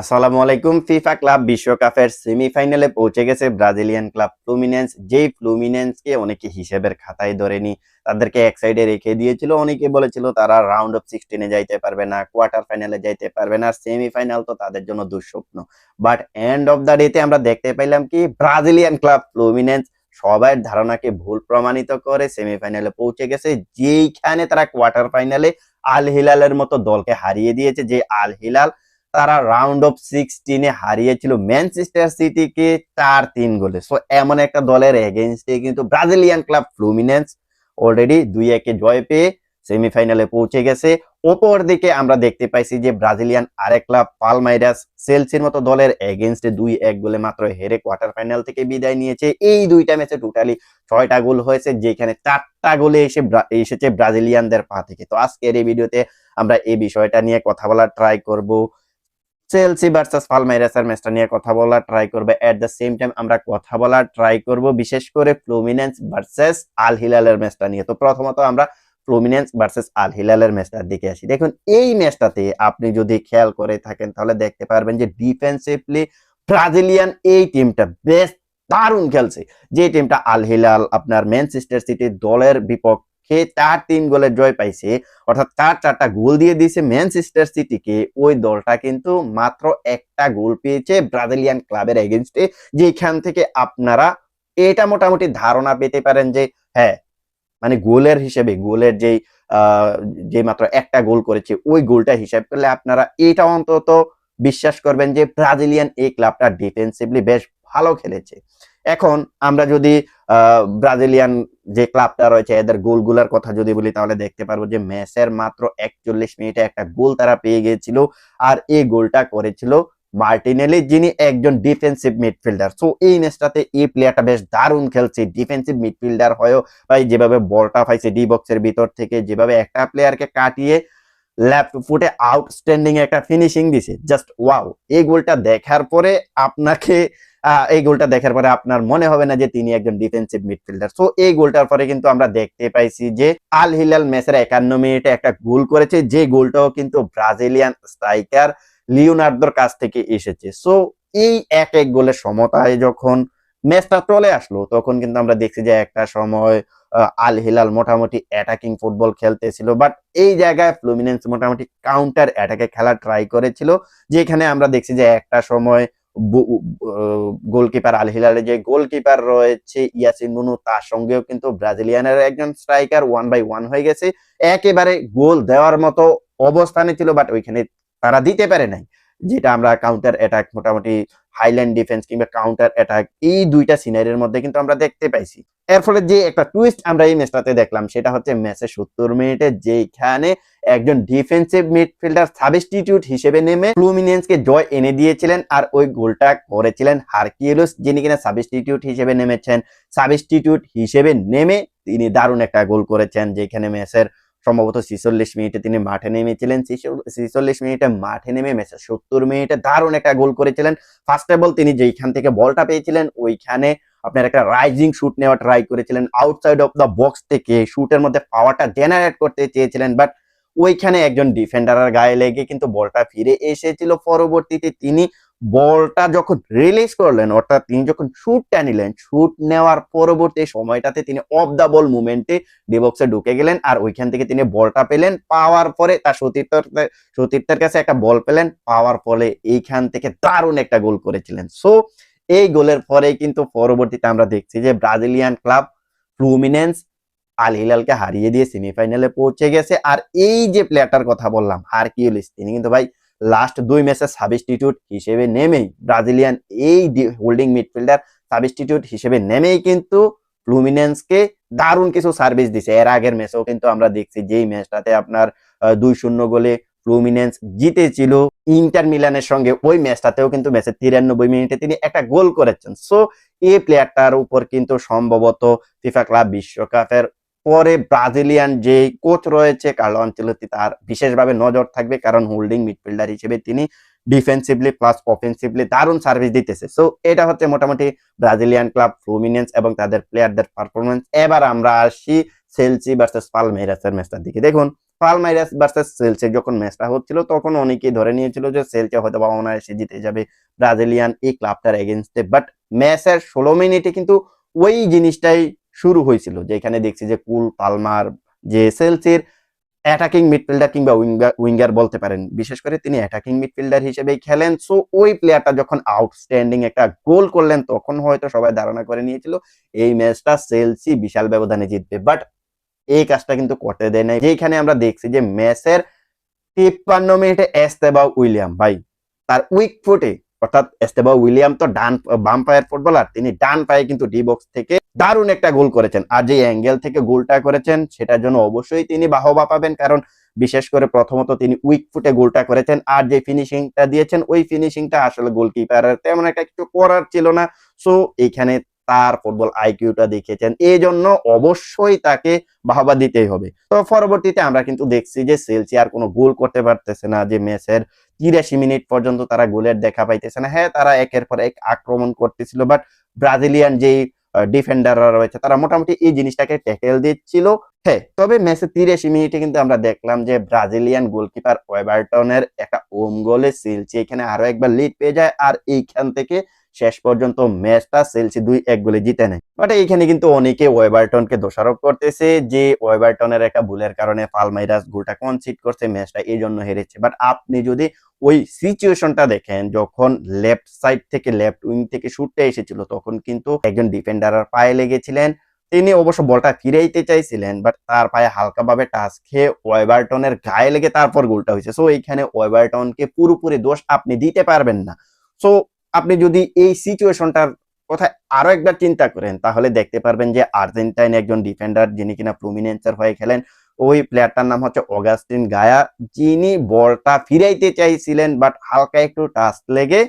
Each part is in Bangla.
আসসালামু আলাইকুম, ফিফা ক্লাব বিশ্বকাপের সেমিফাইনালে পৌঁছে গেছে ব্রাজিলিয়ান ক্লাব ফ্লুমিনেন্স যেই ফ্লুমিনেন্সকে অনেকে হিসেবের খাতায় ধরেনি, তাদেরকে এক সাইডে রেখে দিয়েছিল। অনেকে বলেছিল তারা রাউন্ড অফ সিক্সটিনে যাইতে পারবে না কোয়ার্টার ফাইনালে যাইতে পারবে না সেমিফাইনাল তো তাদের জন্য দুঃস্বপ্ন। বাট এন্ড অফ দ্য ডেতে আমরা দেখতে পাইলাম কি, ব্রাজিলিয়ান ক্লাব ফ্লুমিনেন্স সবার ধারণাকে ভুল প্রমাণিত করে সেমিফাইনালে পৌঁছে গেছে। যেইখানে তারা কোয়ার্টার ফাইনালে আল হিলালের মতো দলকে হারিয়ে দিয়েছে, যে আল হিলাল তারা রাউন্ড অফ সিক্সটিনে হারিয়েছিল ম্যানচেস্টার সিটিকে চার তিন গোলে। সো এমন একটা দলের এগেনস্টে কিন্তু ব্রাজিলিয়ান ক্লাব ফ্লুমিনেন্স অলরেডি দুই একে জয় পেয়ে সেমিফাইনালে পৌঁছে গেছে। ওপর দিকে আমরা দেখতে পাইছি যে ব্রাজিলিয়ান আরেক ক্লাব পালমাইরাস সেলসির মতো দলের এগেনস্টে দুই এক গোলে মাত্র হেরে কোয়ার্টার ফাইনাল থেকে বিদায় নিয়েছে। এই দুইটা ম্যাচে টোটালি ছয়টা গোল হয়েছে, যেখানে চারটা গোলে এসে এসেছে ব্রাজিলিয়ানদের পা থেকে। তো আজকের এই ভিডিওতে আমরা এই বিষয়টা নিয়ে কথা বলার ট্রাই করব। চেলসি ভার্সেস পালমাইরাসের ম্যাচটা নিয়ে কথা বলার ট্রাই করবে এট দ্য সেম টাইম আমরা কথা বলার ট্রাই করব, বিশেষ করে ফ্লুমিনেন্স ভার্সেস আল হিলালের ম্যাচটা নিয়ে। তো প্রথমত আমরা ফ্লুমিনেন্স ভার্সেস আল হিলালের ম্যাচটার দিকে আসি। দেখুন, এই ম্যাচটাতে আপনি যদি খেয়াল করে থাকেন, তাহলে দেখতে পারবেন যে ডিফেন্সিভলি ব্রাজিলিয়ান এই টিমটা বেশ দারুণ খেলছে। যে টিমটা আল হিলাল আপনার ম্যানচেস্টার সিটি দলের বিপক্ষে চার তিন গোলের জয় পাইছে, অর্থাৎ চার চারটা গোল দিয়ে দিয়েছে ম্যানচেস্টার সিটিকে। ওই দলটা কিন্তু মাত্র একটা গোল পেয়েছে ব্রাজিলিয়ান ক্লাবের এগেনস্টে যেখান থেকে আপনারা এটা মোটামুটি ধারণা পেতে পারেন যে হ্যাঁ মানে গোলের হিসেবে, গোলের যেই যে মাত্র একটা গোল করেছে, ওই গোলটা হিসাব করলে আপনারা এটা অন্তত বিশ্বাস করবেন যে ব্রাজিলিয়ান এই ক্লাবটা ডিফেন্সিভলি বেশ ভালো খেলেছে। এখন আমরা যদি ব্রাজিলিয়ান যে ক্লাবটা রয়েছে, এদের গোলগুলার কথা যদি বলি, তাহলে দেখতে পারব যে ম্যাচের মাত্র একচল্লিশ মিনিটে একটা গোল তারা পেয়ে গিয়েছিল। আর এই গোলটা করেছিল মার্টিনেলি, যিনি একজন ডিফেন্সিভ মিডফিল্ডার সো এই ম্যাচটাতে এই প্লেয়ারটা বেশ দারুণ খেলছে। ডিফেন্সিভ মিডফিল্ডার হয়েও ভাই, যেভাবে বলটা পাইছে ডি বক্সের ভিতর থেকে, যেভাবে একটা প্লেয়ারকে কাটিয়ে লেফট ফুটে আউটস্ট্যান্ডিং একটা ফিনিশিং দিছে। জাস্ট ওয়াও এই গোলটা দেখার পরে আপনাকে এই গোলটা দেখার পরে আপনার মনে হবে না যে তিনি একজন ডিফেন্সিভ মিডফিল্ডার সো এই গোলটার পরে কিন্তু আমরা দেখতে পাইছি যে আল হিলাল ম্যাচের একান্ন মিনিটে একটা গোল করেছে, যে গোলটাও কিন্তু ব্রাজিলিয়ান স্ট্রাইকার লিওনার্দোর কাছ থেকে এসেছে। সো এই এক এক গোলের সমতায় যখন ম্যাচটা চলে আসলো, তখন কিন্তু আমরা দেখছি যে একটা সময় আল হিলাল মোটামুটি অ্যাটাকিং ফুটবল খেলতেছিল বাট এই জায়গায় ফ্লুমিনেন্স মোটামুটি কাউন্টার অ্যাটাকে খেলা ট্রাই করেছিল, যেখানে আমরা দেখছি যে একটা সময় গোলকিপার আল হিলালের যে গোলকিপার রয়েছে, ইয়াসিন নুনু তার সঙ্গেও কিন্তু ব্রাজিলিয়ানের একজন স্ট্রাইকার ওয়ান বাই ওয়ান হয়ে গেছে। একেবারে গোল দেওয়ার মতো অবস্থানে ছিল বাট ওইখানে তারা দিতে পারে নাই। যেটা আমরা কাউন্টার অ্যাটাক মোটামুটি হাইল্যান্ড ডিফেন্স কিংবা কাউন্টার অ্যাটাক এই দুইটা সিনারির মধ্যে কিন্তু আমরা দেখতে পাইছি। এর ফলে যে একটা টুইস্ট আমরা এই ম্যাচটাতে দেখলাম, সেটা হচ্ছে ম্যাচের সত্তর মিনিটে যেখানে একজন ডিফেন্সিভ মিডফিল্ডার সাবস্টিটিউট হিসেবে নেমে ফ্লুমিনেন্সকে জয় এনে দিয়েছিলেন আর ওই গোলটা করেছিলেন হারকিউলস যিনি কিনা সাবস্টিটিউট হিসেবে নেমেছেন। সাবস্টিটিউট হিসেবে নেমে তিনি দারুণ একটা গোল করেছেন, যেখানে ম্যাচের সম্ভবত ছিচল্লিশ মিনিটে তিনি মাঠে নেমেছিলেন। ছিচল্লিশ মিনিটে মাঠে নেমে ম্যাচের সত্তর মিনিটে দারুণ একটা গোল করেছিলেন। ফার্স্ট অফ অল তিনি যেইখান থেকে বলটা পেয়েছিলেন, ওইখানে আপনার একটা রাইজিং শুট নেওয়া ট্রাই করেছিলেন। আউটসাইড অফ দ্য বক্স থেকে শুটের মধ্যে পাওয়ারটা জেনারেট করতে চেয়েছিলেন বাট ওইখানে একজন ডিফেন্ডারের গায়ে লেগে কিন্তু বলটা ফিরে এসেছিল। পরবর্তীতে তিনি বলটা যখন রিলিজ করলেন, অর্থাৎ তিনি যখন শুটটা নিলেন শুট নেওয়ার পরবর্তী সময়টাতে তিনি অফ দ্য বল মুভমেন্টে ডিবক্সে ঢুকে গেলেন আর ওইখান থেকে তিনি বলটা পেলেন। পাওয়ার পরে তার সতীর্থর সতীর্থের কাছে একটা বল পেলেন। পাওয়ার ফলে এইখান থেকে দারুণ একটা গোল করেছিলেন। সো এই গোলের পরে কিন্তু পরবর্তীতে আমরা দেখছি যে ব্রাজিলিয়ান ক্লাব ফ্লুমিনেন্স আল হিলালকে হারিয়ে দিয়ে সেমিফাইনালে পৌঁছে গেছে। আর এই যে প্লেয়ারটার কথা বললাম, হারকিউলিস, তিনি কিন্তু ভাই লাস্ট দুই ম্যাচে সাবস্টিটিউট হিসেবে নেমেই, ব্রাজিলিয়ান এই হোল্ডিং মিডফিল্ডার সাবস্টিটিউট হিসেবে নেমেই কিন্তু ফ্লুমিনেন্সকে দারুণ কিছু সার্ভিস দিছে। এর আগের ম্যাচেও কিন্তু আমরা দেখছি যেই ম্যাচটাতে আপনার দুই শূন্য গোলে ফ্লুমিনেন্স জিতেছিল। ইন্টার মিলানের সঙ্গে ওই ম্যাচটাতেও কিন্তু ম্যাচের তিরানব্বই মিনিটে তিনি একটা গোল করেছেন। সো এই প্লেয়ারটার উপর কিন্তু সম্ভবত ফিফা ক্লাব বিশ্বকাপের পরে ব্রাজিলিয়ান যে কোচ রয়েছে, কার্লো আঞ্চলতি তার বিশেষভাবে নজর থাকবে কারণ হোল্ডিং মিডফিল্ডার হিসেবে তিনি ডিফেন্সিভলি প্লাস অফেন্সিভলি দারুণ সার্ভিস দিতেছে। সো এটা হচ্ছে মোটামুটি ব্রাজিলিয়ান ক্লাব ফ্লুমিনেন্স এবং তাদের প্লেয়ারদের পারফরমেন্স এবার আমরা আসি সেলসি ভার্সেস পালমেরাসের ম্যাচটার দিকে। দেখুন পালমাইরাস ভার্সেস সেলসে যখন ম্যাচটা হচ্ছিল, তখন অনেকেই ধরে নিয়েছিল যে সেলসে হয়তো বা অনায়াসে জিতে যাবে ব্রাজিলিয়ান এই ক্লাবটার এগেনস্টে বাট ম্যাচের ষোলো মিনিটে কিন্তু ওই জিনিসটাই শুরু হয়েছিল যেখানে দেখছি যে কুল, পালমার, যে সেলসির অ্যাটাকিং মিডফিল্ডার কিংবা উইঙ্গার বলতে পারেন। বিশেষ করে তিনি অ্যাটাকিং মিডফিল্ডার হিসেবেই খেলেন। সো ওই প্লেয়ারটা যখন আউটস্ট্যান্ডিং একটা গোল করলেন, তখন হয়তো সবাই ধারণা করে নিয়েছিল, এই ম্যাচটা সেলসি বিশাল ব্যবধানে জিতবে। বাট এই কাজটা কিন্তু করতে দেয় নাই। যেখানে আমরা দেখছি যে ম্যাচের তিপ্পান্ন মিনিটে এস্তেবা উইলিয়াম, ভাই, তার উইক ফুটে অর্থাৎ এস্তেবা উইলিয়াম তো ডান, বাম পায়ের ফুটবলার, তিনি ডান পায়ে কিন্তু ডি বক্স থেকে দারুণ একটা গোল করেছেন। আর যে অ্যাঙ্গেল থেকে গোলটা করেছেন, সেটার জন্য অবশ্যই তিনি বাহবা পাবেন, কারণ বিশেষ করে প্রথমত তিনি উইক ফুটে গোলটা করেছেন, আর যে ফিনিশিংটা দিয়েছেন, ওই ফিনিশিংটা আসলে গোলকিপারের তেমন একটা কিছু করার ছিল না। সো এখানে তার ফুটবল আইকিউটা দেখিয়েছেন এই জন্য অবশ্যই তাকে বাহবা দিতেই হবে। তো পরবর্তীতে আমরা কিন্তু দেখছি যে সেলসি আর কোনো গোল করতে পারতেছে না, যে ম্যাচের তিরাশি মিনিট পর্যন্ত তারা গোলের দেখা পাইতেছে না। হ্যাঁ তারা একের পর এক আক্রমণ করতেছিল বাট ব্রাজিলিয়ান যেই ডিফেন্ডাররা রয়েছে, তারা মোটামুটি এই জিনিসটাকে ট্যাকেল দিচ্ছিল। হ্যাঁ তবে ম্যাচের তিরাশি মিনিটে কিন্তু আমরা দেখলাম যে ব্রাজিলিয়ান গোলকিপার ওয়েবার্টনের একটা ওম গোলে সেলসি এখানে আরও একবার লিড পেয়ে যায়। আর এইখান থেকে শেষ পর্যন্ত ম্যাচটা সেলসি দুই এক গোলে জিতে নেয়। বাট এইখানে কিন্তু অনেকে ওয়েবার্টনকে দোষারোপ করতেছে যে ওয়েবার্টনের একটা ভুলের কারণে পালমাইরাস গোলটা কনসিড করছে, ম্যাচটা এই জন্য হেরেছে। বাট আপনি যদি ওই সিচুয়েশনটা দেখেন, যখন লেফট সাইড থেকে লেফট উইং থেকে শুটটা এসেছিল, তখন কিন্তু একজন ডিফেন্ডার পায়ে লেগেছিলেন। তিনি অবশ্য বলটা ফিরাইতে চাইছিলেন, বাট তার পায়ে হালকাভাবে টাচ খেয়ে ওয়েবার্টনের গায়ে লেগে তারপর গোলটা হয়েছে। সো এইখানে ওয়েবার্টনকে পুরোপুরি দোষ আপনি দিতে পারবেন না। সো আপনি যদি এই সিচুয়েশনটার কথা আরও একবার চিন্তা করেন, তাহলে দেখতে পারবেন যে আর্জেন্টাইন একজন ডিফেন্ডার যিনি কিনা প্রমিনেন্সের হয়ে খেলেন। ওই প্লেয়ারটার নাম হচ্ছে অগাস্টিন গায়া। যিনি বলটা ফিরাইতে চাইছিলেন বাট হালকা একটু টাচ লেগে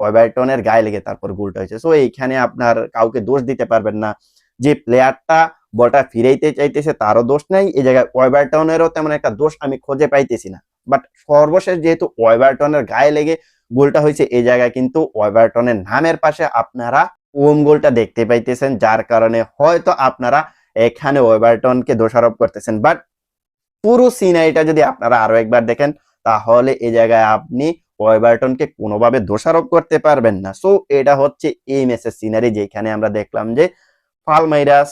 ওয়েবার্টনের গায়ে লেগে তারপর গোলটা হয়েছে। সো এইখানে আপনার কাউকে দোষ দিতে পারবেন না। যে প্লেয়ারটা বলটা ফিরাইতে চাইতেছে, তারও দোষ নাই। এই জায়গায় ওয়েবার্টনেরও তেমন একটা দোষ আমি খুঁজে পাইতেছি না। বাট সর্বশেষ যেহেতু ওয়েবার্টনের গায়ে লেগে গোলটা হয়েছে এই জায়গায় কিন্তু ওয়েবার্টনের নামের পাশে আপনারা ওম গোলটা দেখতে পাইতেছেন, যার কারণে হয়তো আপনারা এখানে ওয়েবার্টনকে দোষারোপ করতেছেন। বাট পুরো সিনারিটা যদি আপনারা আরও একবার দেখেন, তাহলে এই জায়গায় আপনি ওয়েবার্টনকে কোনোভাবে দোষারোপ করতে পারবেন না। সো এটা হচ্ছে এই ম্যাচের সিনারি যেখানে আমরা দেখলাম যে পালমাইরাস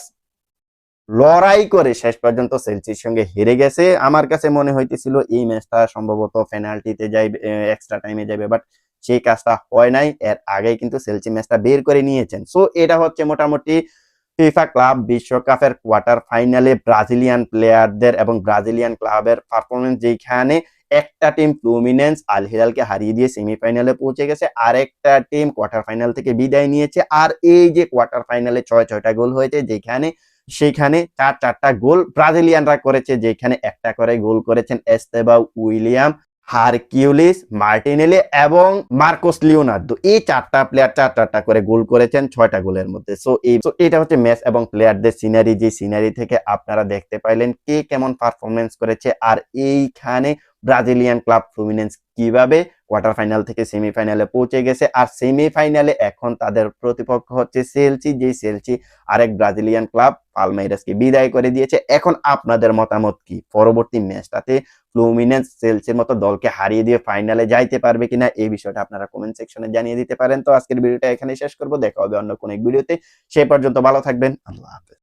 লড়াই করে শেষ পর্যন্ত সেলসির সঙ্গে হেরে গেছে। আমার কাছে মনে হইতেছিল এই ম্যাচটা সম্ভবত পেনাল্টিতে যাইবে এক্সট্রা টাইমে যাবে বাট সেই কাজটা হয় নাই। এর আগে কিন্তু সেলসি ম্যাচটা বের করে নিয়েছেন। সো এটা হচ্ছে মোটামুটি ফিফা ক্লাব বিশ্বকাপের কোয়ার্টার ফাইনালে ব্রাজিলিয়ান প্লেয়ারদের এবং ব্রাজিলিয়ান ক্লাবের পারফরমেন্স যেখানে একটা টিম ফ্লুমিনেন্স আল হিলালকে হারিয়ে দিয়ে সেমিফাইনালে পৌঁছে গেছে, আর একটা টিম কোয়ার্টার ফাইনাল থেকে বিদায় নিয়েছে। আর এই যে কোয়ার্টার ফাইনালে ছয় ছয়টা গোল হয়েছে যেখানে সেখানে চার চারটা গোল ব্রাজিলিয়ানরা করেছে, যেখানে একটা করে গোল করেছেন এস্তেবা উইলিয়াম, হারকিউলিস, মার্টিনেলি এবং মার্কোস লিওনার্দো। এই চারটা প্লেয়ার চার চারটা করে গোল করেছেন ছয়টা গোলের মধ্যে। সো এই এটা হচ্ছে ম্যাচ এবং প্লেয়ারদের সিনারি যে সিনারি থেকে আপনারা দেখতে পাইলেন কে কেমন পারফরমেন্স করেছে। আর এইখানে ব্রাজিলিয়ান ক্লাব ফ্লুমিনেন্স কীভাবে কোয়ার্টার ফাইনাল থেকে সেমিফাইনালে পৌঁছে গেছে? আর সেমিফাইনালে এখন তাদের প্রতিপক্ষ হচ্ছে সেলসি যে সেলসি আরেক ব্রাজিলিয়ান ক্লাব পালমাইরাসকে বিদায় করে দিয়েছে। এখন আপনাদের মতামত কি? পরবর্তী ম্যাচটাতে ফ্লুমিনেন্স সেলসির মতো দলকে হারিয়ে দিয়ে ফাইনালে যাইতে পারবে কিনা, এই বিষয়টা আপনারা কমেন্ট সেকশনে জানিয়ে দিতে পারেন। তো আজকের ভিডিওটা এখানে শেষ করব। দেখা হবে অন্য কোনো এক ভিডিওতে। সে পর্যন্ত ভালো থাকবেন। আল্লাহ হাফেজ।